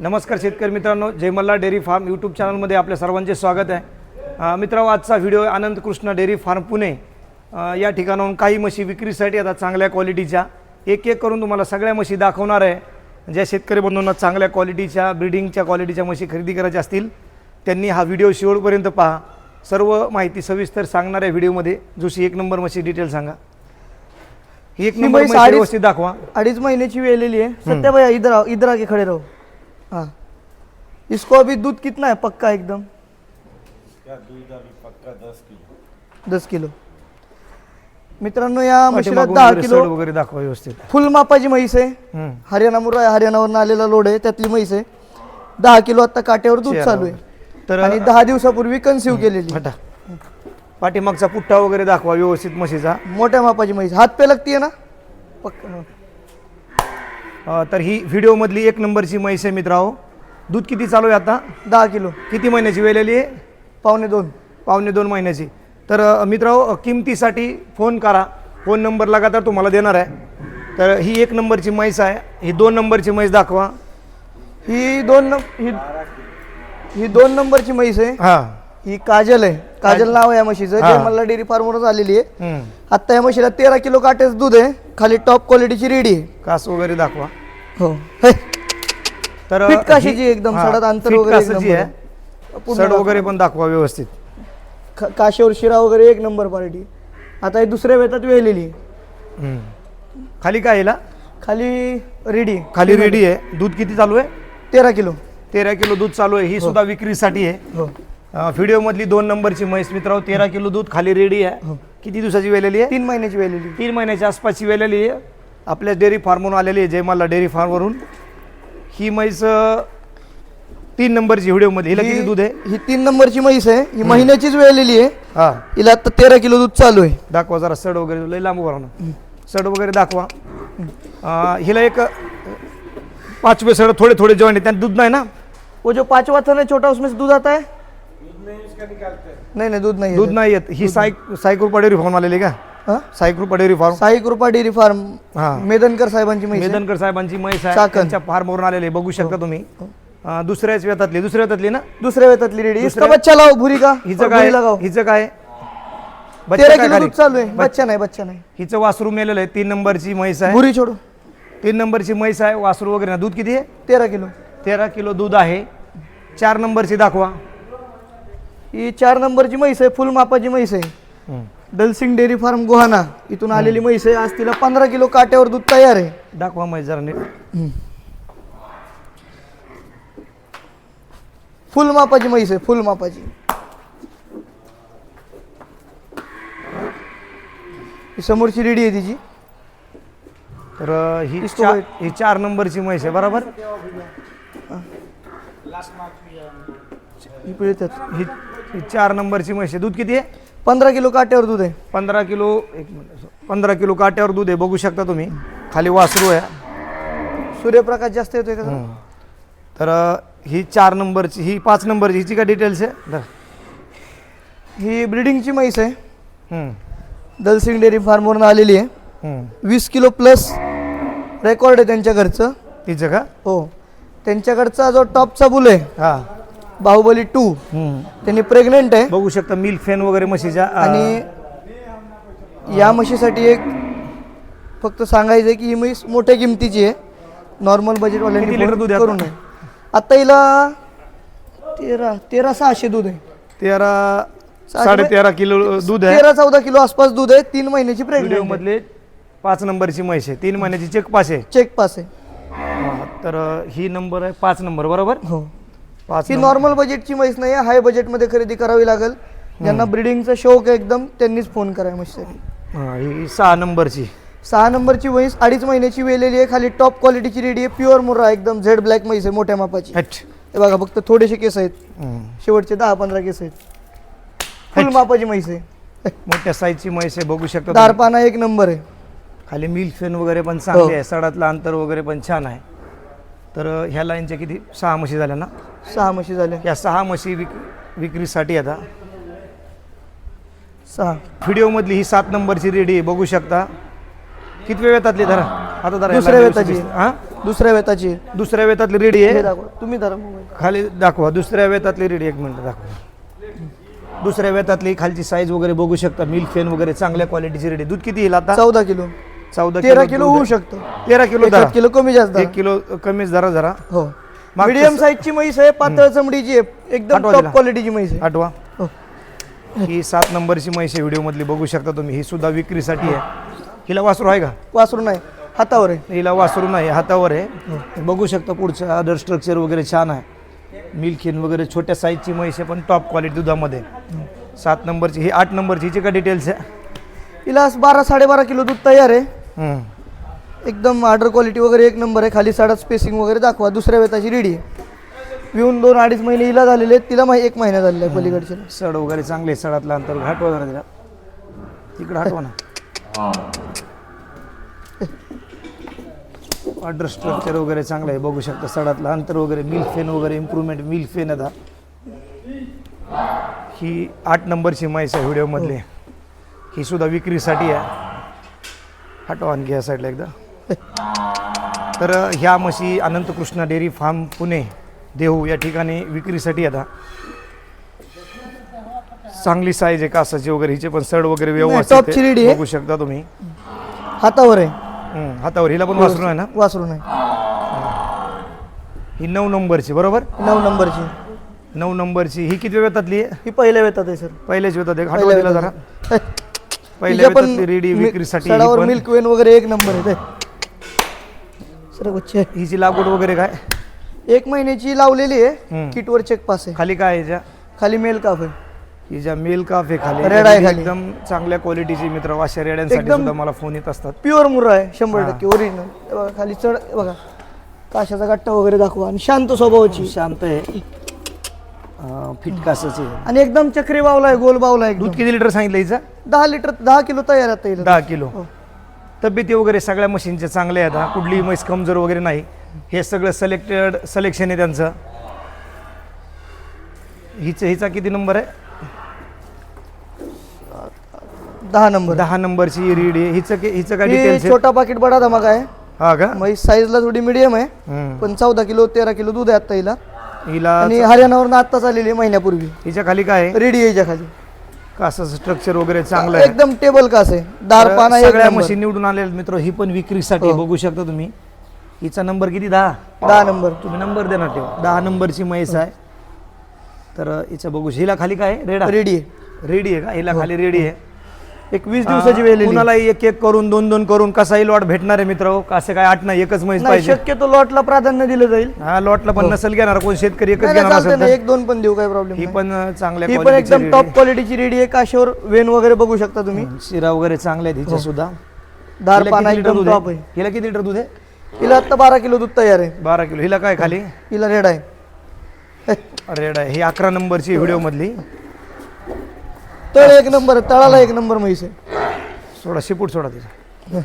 नमस्कार शेतकरी मित्रांनो Jai Malla dairy farm YouTube चॅनलमध्ये आपल्या सर्वांचे स्वागत आहे. अ, मित्रांनो आजचा व्हिडिओ आहे आनंद कृष्ण डेअरी फार्म पुणे. या ठिकाणाहून काही म्हशी विक्रीसाठी आता चांगल्या क्वालिटीच्या एक एक करून तुम्हाला सगळ्या म्हशी दाखवणार आहे. ज्या शेतकरी बंधूंना चांगल्या क्वालिटीच्या ब्रिडिंगच्या क्वालिटीच्या म्हशी खरेदी करायच्या असतील त्यांनी हा व्हिडिओ शेवटपर्यंत पहा. सर्व माहिती सविस्तर सांगणार आहे व्हिडिओमध्ये जोशी एक नंबर म्हशी डिटेल सांगा. ही एक नंबर दाखवा. अडीच महीने की वेलेली है सत्या भैया इधर इधर आके खड़े रहो. हाँ. इसको अभी दूध कितना है पक्का एकदम? दस किलो। मित्रांनो या म्हशीला दहा किलो वगैरे दाखवा व्यवस्थित. फुल मापाची म्हैस आहे. हरियाणा मुरा आहे हरियाणावरून आलेला लोड आहे त्यातली म्हैस आहे. दहा किलो आता काट्यावर दूध चालू आहे. तर आणि दहा दिवसापूर्वी कन्सिव्ह केलेली पाठीमागचा पुट्टा वगैरे दाखवा व्यवस्थित म्हशीचा. मोठ्या मापाची म्हैस. हात पे लागतीये ना? पक्का. तर ही व्हिडिओमधली एक नंबरची म्हैस आहे मित्रांनो. दूध किती चालू आहे आता? दहा किलो. किती महिन्याची वेलेली आहे? पावणे दोन. पावणे दोन महिन्याची. तर अं, मित्रांनो किमतीसाठी फोन करा. फोन नंबर लगातार तुम्हाला देणार आहे. तर ही एक नंबरची म्हैस आहे. ही दोन नंबरची म्हैस दाखवा. ही दोन नं- ही ही दोन नंबरची म्हैस आहे. हां. ही काजल आहे. काजल नाव आहे या म्हशीचं. हा. जे मला डेअरी फार्मवरच आलेली आहे. आता या म्हशीला तेरा किलो काट्याचं दूध आहे. खाली टॉप क्वालिटीची रेडी आहे. कास वगैरे दाखवा. हो. हे, तर काशीची ही- एकदम, हां, सडात अंतर वगैरे एक कासाची नंबर आहे. पूर्ण सड वगैरे पण दाखवा व्यवस्थित. काशीवर शिरा वगैरे एक नंबर क्वालिटी आता ही दुसऱ्या वेतात वेलेली. आहे. हम्म. खाली काय हा? खाली रेडी खाली रेडी आहे. दूध किती चालू आहे? तेरा किलो. तेरा किलो दूध चालू आहे. ही. सुद्धा विक्रीसाठी आहे. हो. व्हिडिओमधली दोन नंबरची म्हैस. मित्रांनो तेरा किलो दूध खाली रेडी आहे. किती दिवसाची वेलेली आहे? तीन महिन्याची वेलेली. तीन महिन्याच्या आसपासची वेलेली आहे. आपल्या डेअरी फार्मवरून आलेली आहे जयमाला डेअरी फार्मवरून. ही म्हैस तीन नंबरची व्हिडिओमध्ये हिला किती ही दूध आहे? ही तीन नंबरची म्हैस आहे. ही महिन्याचीच वेलेली आहे. हा. हिला आता तेरा किलो दूध चालू आहे. दाखवा जरा सड वगैरे. लय लांब उभा ना. सड वगैरे दाखवा. हिला एक पाचवे सड थोडे थोडे जॉईंट आहे त्यात दूध नाही ना? वो जो पांचवा थन है छोटा उसमें से दूध आता है? नहीं नहीं दूध नहीं है दूध नाही येत. ही साई साई कृपा डेअरी फार्म आलेली का? हाँ? साई कृपा डेअरी फार्म? साई कृपा डेअरी फार्म. हा. मेदनकर साहेबांची म्हैस आहे. मेदनकर साहेबांची म्हैस आहे. चाकण. त्यांच्या फार्मवरून आलेली आहे. बघू शकता तुम्ही. अं, दुसऱ्याच वेतातली दुसऱ्या वेतातली ना? दुसऱ्या वेतातली रेडी. इसका बच्चा लाओ भूरी का? हिचं और काय? भूरी लगाओ हिचं काय? बच्चा तेरा काय किलो खाली? दूध चालू आहे. बच्चा नाही बच्चा नाही. हिचं वासरू मेलेलं आहे. तीन नंबरची म्हैस आहे. भुरी छोडो. तीन नंबरची म्हैस आहे. वासरू वगैरे ना दूध किती आहे? तेरा किलो. तेरा किलो दूध आहे. चार नंबरची दाखवा. ही चार नंबरची म्हैस आहे फुल मापाची म्हैस आहे. दलसिंग डेअरी फार्म गोहाना इथून आलेली म्हैस आहे. आज तिला पंधरा किलो काट्यावर दूध तयार आहे. दाखवा म्हैस जरा नीट. फुल मापाची म्हैस आहे फुल मापाची. ही समोरची रेडी आहे तिची. तर ही. ही चार नंबरची म्हैस आहे बरोबर? ही पिळतात. ही ही चार नंबरची म्हैस आहे दूध किती आहे? पंधरा किलो काट्यावर दूध आहे. पंधरा किलो एक मिनिट पंधरा किलो काट्यावर दूध आहे. बघू शकता तुम्ही. खाली वासरू आहे. सूर्यप्रकाश जास्त येतोय का? जरा? तर अं, ही चार नंबरची ही पाच नंबरची हिची काय डिटेल्स आहे? धर. ही ब्रिडिंगची म्हैस आहे. हम्म, दलसिंग डेअरी फार्मवरून आलेली आहे. हम्म. वीस किलो प्लस रेकॉर्ड आहे त्यांच्या घरचं तिचं का? हो. त्यांच्याकडचा जो टॉपचा बुल आहे हा. बाहुबली टू. त्यांनी प्रेग्नेंट आहे. बघू शकता मिल्क फॅन वगैरे म्हशीच्या आणि या म्हशीसाठी एक फक्त सांगायचं आहे की ही म्हैस मोठ्या किमतीची आहे. नॉर्मल किती लिटर बजेटवाल्यांनी दूध आहे करून आता? आता हिला तेरा तेरा सहाशे दूध आहे. तेरा साडे तेरा किलो दूध आहे. तेरा चौदा किलो आसपास दूध आहे. तीन महिन्याची व्हिडिओ प्रेग्नेंट मधले पाच नंबरची म्हैस आहे. तीन महिन्याची चेक पास आहे. चेक पास आहे. तर अं, ही नंबर आहे पाच नंबर बरोबर? हो. पाच ही. नॉर्मल बजेटची म्हैस नाही हाय बजेटमध्ये खरेदी करावी लागेल. ज्यांना ब्रिडिंगचा शौक आहे एकदम त्यांनीच फोन करा म्हशीसाठी हा, सहा नंबरची. सहा नंबरची म्हैस अडीच महिन्याची वेलेली आहे खाली टॉप क्वालिटीची रेडी आहे प्युअर मुर्रा एकदम झेड ब्लॅक म्हैस आहे मोठ्या मापाची. हे बघा फक्त थोडेसे केस आहेत. शेवटचे दहा पंधरा केस आहेत. फुल मापाची म्हैस आहे. मोठ्या साईजची म्हैस आहे बघू शकता. दारपाना एक नंबर आहे. खाली मिल्क फॅन वगैरे पण चांगली हो. आहे सडातलं अंतर वगैरे पण छान आहे. तर ह्या लाईनच्या किती? सहा म्हशी झाल्या ना? सहा म्हशी झाल्या. या सहा म्हशी विक विक्रीसाठी आता. सहा. व्हिडिओमधली ही सात नंबरची रेडी आहे बघू शकता. किती वेतातली धरा? आता धरा दुसऱ्या वेताची. हा? दुसऱ्या वेताची. दुसऱ्या वेतातली रेडी आहे? दाखवा. तुम्ही धरा मोबाईल. खाली दाखवा. दुसऱ्या वेतातली रेडी एक मिनिट दाखवा. दुसऱ्या वेतातली खालची साईज वगैरे बघू शकता. मिल्क फेन वगैरे चांगल्या क्वालिटीची रेडी दूध किती येईल आता? चौदा किलो. चौदा तेरा किलो. होऊ शकतं. तेरा किलो धरा किलो कमी जास्त एक किलो कमीच धरा जरा. हो. मीडियम साईजची म्हैस आहे पातळ चमडीची आहे. एकदम टॉप. क्वालिटीची म्हैस आहे. आठवा. हो. ही सात नंबरची म्हैस आहे व्हिडिओमधली बघू शकता तुम्ही. ही सुद्धा विक्रीसाठी आहे. हिला वासरू आहे का? वासरू नाही. हातावर आहे. हिला वासरू नाही. हातावर आहे. बघू शकता पुढचं अदर स्ट्रक्चर वगैरे छान आहे. मिल्किन वगैरे छोट्या साईजची म्हैस आहे पण टॉप क्वालिटी दुधामध्ये. सात नंबरची. ही आठ नंबरची. हिची का डिटेल्स आहे? हिला बारा साडेबारा किलो दूध तयार आहे. एकदम ऑर्डर क्वालिटी वगैरे एक नंबर आहे. खाली साडात स्पेसिंग वगैरे दाखवा. दुसऱ्या वेताची रेडी आहे. विहून दोन अडीच महिने हिला झालेले आहेत. तिला माही एक महिना झालेला आहे पलीकडचे. सड वगैरे चांगले सडातलं अंतर हटवा जरा तिला. तिकडं हटवा ना. ऑर्डर स्ट्रक्चर वगैरे चांगलं आहे. बघू शकता सडातलं अंतर वगैरे. मिल्क फेन वगैरे इम्प्रूव्हमेंट मिल्क फेन आता. ही आठ नंबरची म्हैस आहे व्हिडिओमधली ही सुद्धा विक्रीसाठी आहे. हटवा आणखी या साईडला एकदा. तर ह्या म्हशी अनंतकृष्ण डेअरी फार्म पुणे देहू या ठिकाणी विक्रीसाठी आता चांगली साईज आहे कासाची वगैरे हिचे पण सड वगैरे व्यवस्थित आहे. आहे. बघू शकता तुम्ही. हातावर आहे. हातावर. हिला पण वासरून आहे ना? वासरू नाही. ही नऊ नंबरची बरोबर? नऊ नंबरची. नऊ नंबरची. ही किती वेतातली आहे? ही पहिल्या वेतात आहे सर. पहिल्याच वेतात दिला जरा. पहिल्या पण रेडी विक्रीसाठी सडावर. मिल्क वेन वगैरे एक नंबर आहे ते. सर बच्चे हिची लागवड वगैरे काय? एक महिन्याची लावलेली आहे. किटवर चेक पास आहे. खाली काय आहे खाली मेल काफ आहे. हिच्या मेल काफ आहे खाली. रेड आहे खाली. एकदम चांगल्या क्वालिटीची मित्र अशा रेड्यांसाठी सुद्धा मला फोन येत असतात. प्युअर मुरा आहे शंभर. टक्के ओरिजिनल बघा खाली चढ बघा. काशाचा गट्टा वगैरे दाखवा. आणि शांत स्वभावाची. शांत आहे. अं, फिट कासाची आहे. आणि एकदम चक्री बावला आहे गोल बावला आहे दूध एकदम किती लिटर सांगितलं हिचं? दहा लिटर दहा किलो तयार आता येईल दहा किलो. हो. तब्येती वगैरे सगळ्या मशीनचे चांगले आहेत हा. कुठलीही म्हैस कमजोर वगैरे नाही. हे सगळं सिलेक्टेड सिलेक्शन आहे त्यांचं. हिचं हिचा किती नंबर आहे? दहा नंबर दहा नंबरची रीड आहे. हिचं कि- हिचं काय ही डिटेल्स छोटा पाकिट बडा धमाका आहे. हा का? म्हैस साईजला थोडी मिडियम आहे. हम्म. पण चौदा किलो तेरा किलो दूध आहे आता हिला. हिला आणि हरियाणावरून आत्ताच आलेली आहे महिन्यापूर्वी. हिच्या खाली काय आहे? रेडी यायच्या खाली. कासाचं स्ट्रक्चर वगैरे चांगलं आहे? एकदम टेबल कास आहे दार पाना एक सगळ्या नंबर. मशीन निवडून आलेल्या आहेत मित्र ही पण विक्रीसाठी हो. बघू शकता तुम्ही. हिचा नंबर किती? दहा. दहा नंबर तुम्ही नंबर देणार ठेवा दहा नंबरची म्हैस आहे. तर हिचं बघू. हिला खाली काय? रेडा. रेडी आहे. रेडी आहे का? हिला खाली रेडी आहे. एक वीस दिवसाची वेळ लिहिली. कुणालाही एक एक करून दोन दोन करून कसाही लॉट भेटणार आहे मित्र असं काय आठ नाही एकच म्हैस नाही पाहिजे. शक्यतो लॉटला प्राधान्य दिलं जाईल. हा लॉटला पण नसेल घेणार. कोण शेतकरी एकच नाही, नाही, घेणार चालतंय असेल ना, तर. एक दोन पण देऊ काय प्रॉब्लेम ही पण अं, चांगल्या ही पण quality ची एकदम रेडी टॉप क्वालिटीची रेडी आहे. काशावर वेन वगैरे बघू शकता तुम्ही. शिरा वगैरे चांगल्या आहेत हिच्या सुद्धा दार हिला पाना किती लिटर एकदम दूध टॉप आहे आहे. हिला किती लिटर दूध आहे? हिला आता बारा किलो दूध तयार आहे. बारा किलो. हिला काय खाली? हिला रेड आहे. रेड आहे. ही अकरा नंबरची व्हिडिओ मधली. तळ एक नंबर तळाला एक नंबर म्हैस आहे. सोडा शिपूट सोडा तिचा.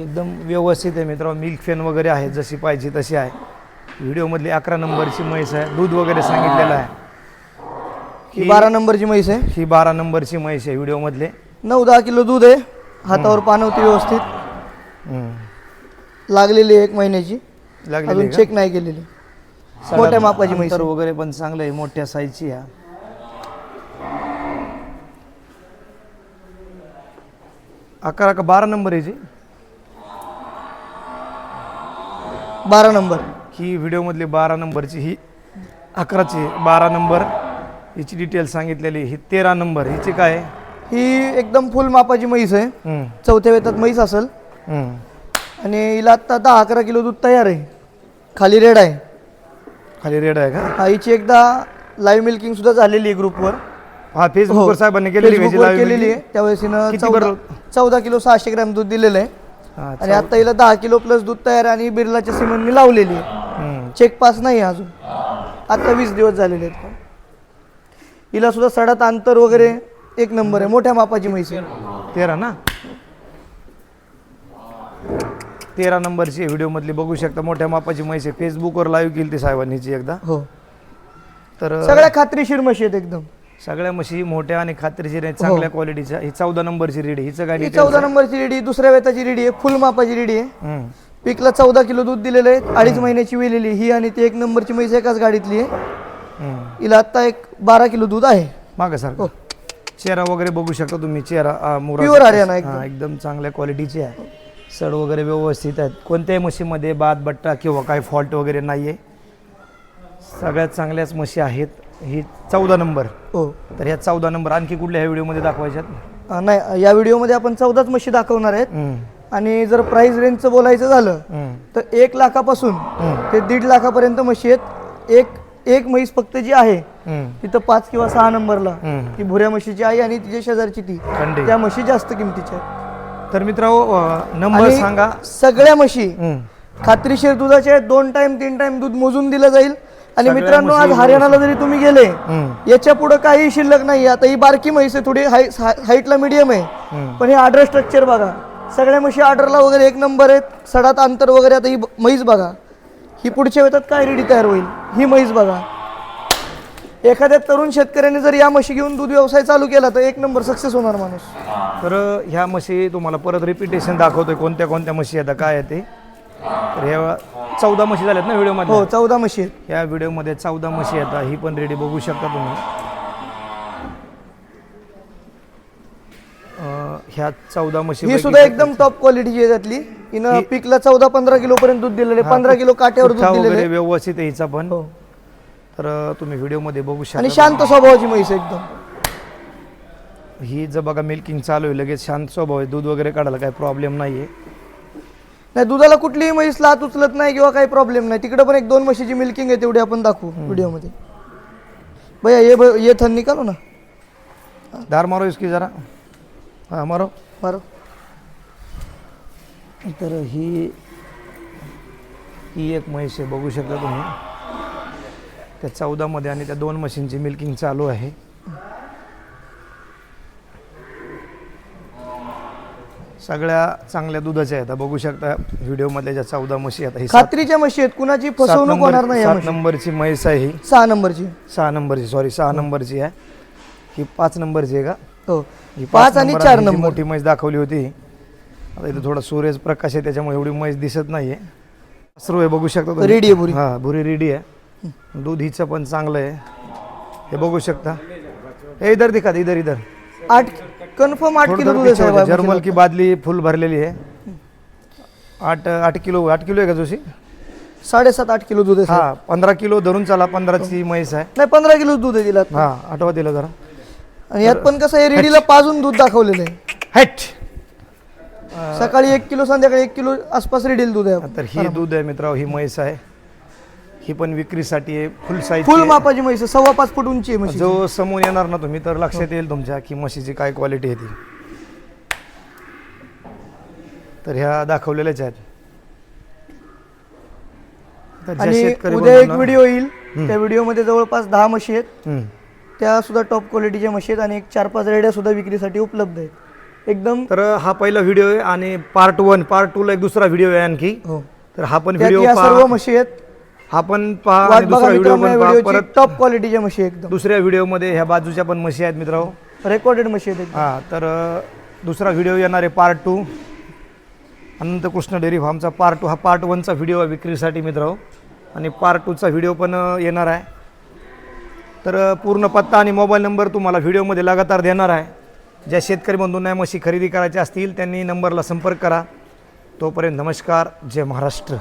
एकदम व्यवस्थित आहे मित्र मिल्क फॅन वगैरे आहे जशी पाहिजे तशी आहे. व्हिडिओमधली अकरा नंबरची म्हैस आहे दूध वगैरे सांगितलेलं आहे. ही बारा नंबरची म्हैस आहे. ही बारा नंबरची म्हैस आहे व्हिडिओमधले. नऊ दहा किलो दूध आहे. हातावर पानवती व्यवस्थित. लागलेली एक महिन्याची. लागलेली? चेक नाही केलेली. मोठ्या मापाची म्हैस. वगैरे पण चांगलं आहे मोठ्या साईजची आहे. अकरा का बारा नंबर आहे जी. बारा नंबर. ही व्हिडिओमधली बारा नंबरची ही अकराची. बारा नंबर. हिची डिटेल सांगितलेली ही तेरा नंबर. हिची काय आहे? ही एकदम फुल मापाची म्हैस आहे. हम्म, चौथ्या वेतात म्हैस असेल. हम्म. आणि हिला आता दहा अकरा किलो दूध तयार आहे. खाली रेड आहे. खाली रेड आहे का? हा, हिची एकदा लाईव्ह मिल्किंग सुद्धा झालेली आहे ग्रुपवर हा फेसबुकवर साहेबांनी केलेली आहे फेसबुकवर केलेली आहे. meeting. त्यावेळेस हिनं किती चौदा किलो सहाशे ग्रॅम दूध दिलेलं आहे. हा, आणि आता हिला दहा किलो प्लस दूध तयार आहे आणि बिर्लाच्या सिमेंटनी लावलेली आहे. हम्म. चेक पास नाही आहे अजून. आता वीस दिवस झालेले आहेत. हिला सुद्धा सडात अंतर वगैरे एक नंबर आहे. मोठ्या मापाची म्हैस आहे. तेरा ना? तेरा नंबरची व्हिडिओ मधली बघू शकता. मोठ्या मापाची म्हैस आहे. फेसबुकवर लाईव्ह केली ती साहेबांनीची एकदा. हो. तर सगळ्या खात्रीशीर म्हशी आहेत एकदम. सगळ्या म्हशी मोठ्या आणि खात्रीशीर आहेत चांगल्या क्वालिटीच्या ही चौदा नंबरची रेडी हिचं काय ही चौदा नंबरची रेडी दुसऱ्या वेताची रेडी आहे. फुल मापाची रेडी आहे. पीकला चौदा किलो दूध दिलेलं आहे. अडीच महिन्याची वेलेली ही आणि ती एक नंबरची म्हैस एकाच गाडीतली आहे. हिला आता एक बारा किलो दूध आहे. मागं सर हो. चेहरा वगैरे बघू शकता तुम्ही. चेहरा Pure हरियाणा एकदम. हा, एकदम. चांगल्या क्वालिटीची आहे. सड वगैरे व्यवस्थित आहेत. कोणत्याही म्हशीमध्ये बाद बट्टा किंवा काय फॉल्ट वगैरे नाही आहे सगळ्यात चांगल्याच म्हशी आहेत. ही चौदा नंबर. हो. तर ह्या चौदा नंबर आणखी कुठल्या ह्या व्हिडिओमध्ये दाखवायच्यात? अं, नाही या व्हिडिओमध्ये आपण चौदाच म्हशी दाखवणार आहेत. आणि जर प्राइस रेंजचं बोलायचं झालं तर एक लाखापासून ते दीड लाखापर्यंत म्हशी आहेत. एक एक म्हैस फक्त जी आहे तिथं पाच किंवा सहा नंबरला. हम्म. ती भुऱ्या म्हशीची आहे आणि तिच्या शेजारची ती. खंडी. त्या म्हशी जास्त किमतीच्या आहेत. तर मित्रांनो नंबर आणि सांगा. सगळ्या म्हशी हम्म, खात्रीशीर दुधाचे आहेत. दोन टाइम तीन टाइम दूध मोजून दिलं जाईल. आणि मित्रांनो आज हरियाणाला जरी तुम्ही गेले याच्यापुढे काही शिल्लक नाही आता ही बारकी म्हैस आहे थोडी हाईटला मिडियम आहे. पण हे आर्डर स्ट्रक्चर बघा. सगळ्या म्हशी आर्डरला वगैरे एक नंबर आहेत सडात अंतर वगैरे आता ही म्हैस बघा. ही पुढच्या वेळात काय रेडी तयार होईल? ही म्हैस बघा. एखाद्या तरुण शेतकऱ्याने जर या म्हशी घेऊन दूध व्यवसाय चालू केला तर एक नंबर सक्सेस होणार माणूस. तर ह्या म्हशी तुम्हाला परत रिपिटेशन दाखवतोय कोणत्या कोणत्या म्हशी आता काय आहे ते. तर ह्या चौदा म्हशी झाल्यात ना व्हिडिओमध्ये हो चौदा म्हशी आहेत. या व्हिडिओमध्ये चौदा म्हशी येतात ही पण रेडी बघू शकता तुम्ही. ह्या चौदा म्हशी ही सुद्धा एकदम टॉप क्वालिटीची आहे त्यातली. हिनं पिकला चौदा पंधरा किलो पर्यंत दूध दिलेले पंधरा किलो काट्यावर दूध दिलेले व्यवस्थित आहे हिचा पण. हो. तर तुम्ही व्हिडिओमध्ये बघू आणि शकता शांत स्वभावाची म्हैस एकदम. ही जर बघा मिल्किंग चालू आहे लगेच शांत स्वभाव आहे. दूध वगैरे काढायला काही प्रॉब्लेम नाही आहे नाही दुधाला कुठलीही म्हैस लात उचलत नाही किंवा काही प्रॉब्लेम नाही. तिकडे पण एक दोन म्हशीची मिल्किंग आहे तेवढी आपण दाखवू व्हिडिओमध्ये. भैया ये ये थन निकालो ना? दार मारो इसकी जरा. हा मारो. मारो. तर ही ही एक म्हैस आहे बघू शकता तुम्ही. त्या चौदामध्ये आणि त्या दोन मशीनची मिल्किंग चालू आहे. सगळ्या चांगल्या दुधाच्या आहेत. बघू शकता व्हिडिओमधल्या ज्या चौदा म्हशी आहेत ही खात्रीच्या म्हशी आहेत. कुणाची फसवणूक होणार नाही सात. नंबरची म्हैस आहे ही. सहा नंबरची. सहा नंबरची सॉरी सहा नंबरची आहे. ही पाच नंबरची आहे का? हो. ही पाच आणि चार नंबर. मोठी म्हैस दाखवली होती. आता इथे थोडा सूर्यच प्रकाश आहे त्याच्यामुळे एवढी म्हैस दिसत नाहीये. वासरू आहे बघू शकता तुम्ही. रेडी आहे. हा भुरी रेडी आहे. दूध हिचं पण चांगलं आहे. हे बघू शकता. हे इधर दिखा इधर इधर. आठ कन्फर्म आठ किलो दूध आहे साहेब जर्मल. की बादली फुल भरलेली आहे. आठ आठ किलो आठ किलो आहे का जोशी? साडेसात आठ किलो दूध आहे साहेब. हा पंधरा किलो धरून चला पंधराची म्हैस आहे. नाही पंधरा किलो दूध आहे तिला. हा आठवा दिला जरा. आणि यात पण कसं आहे रेडीला पाजून दूध दाखवलेलं आहे. हेट. सकाळी एक किलो संध्याकाळी एक किलो आसपास रेडील दूध आहे. तर ही दूध आहे मित्रांनो ही म्हैस आहे. ही पण विक्रीसाठी आहे. फुल साईज फुल मापाची म्हैस आहे, सव्वा पाच फूट उंची आहे म्हशी जो समोर येणार ना तुम्ही तर लक्षात येईल तुमच्या की म्हशीची काय क्वालिटी आहे ती. तर ह्या दाखवलेल्याच आहेत. तर ज्या आणि शेतकरी उद्या एक बंधूंना- व्हिडिओ येईल. त्या व्हिडिओमध्ये जवळपास दहा म्हशी आहेत. हम्म. त्या सुद्धा टॉप क्वालिटीच्या म्हशी आहेत आणि एक चार पाच रेड्या सुद्धा विक्रीसाठी उपलब्ध आहेत. एकदम तर हा पहिला व्हिडिओ आहे आणि पार्ट वन पार्ट टू ला एक दुसरा व्हिडिओ आहे आणखी. हो. तर हा पण त्यात व्हिडिओ या सर्व म्हशी आहेत. हा पण पहा वाट आणि बघा दुसरा व्हिडिओ मित्रांनो या पण पहा व्हिडिओची परत टॉप क्वालिटीच्या म्हशी आहे एकदम. दुसऱ्या व्हिडिओमध्ये ह्या बाजूच्या पण म्हशी आहेत मित्रांनो. रेकॉर्डेड म्हशी आहेत एकदम. हा तर अ, दुसरा व्हिडिओ येणार आहे part two Anant Krishna dairy फार्मचा part two हा पार्ट वनचा व्हिडिओ आहे विक्रीसाठी मित्र आणि पार्ट टूचा व्हिडिओ पण अ, येणार आहे. तर अ, पूर्ण पत्ता आणि मोबाईल नंबर तुम्हाला व्हिडिओमध्ये लगातार देणार आहे. ज्या शेतकरी बंधूंना म्हशी खरेदी करायच्या असतील त्यांनी नंबरला संपर्क करा. तोपर्यंत नमस्कार. जय महाराष्ट्र.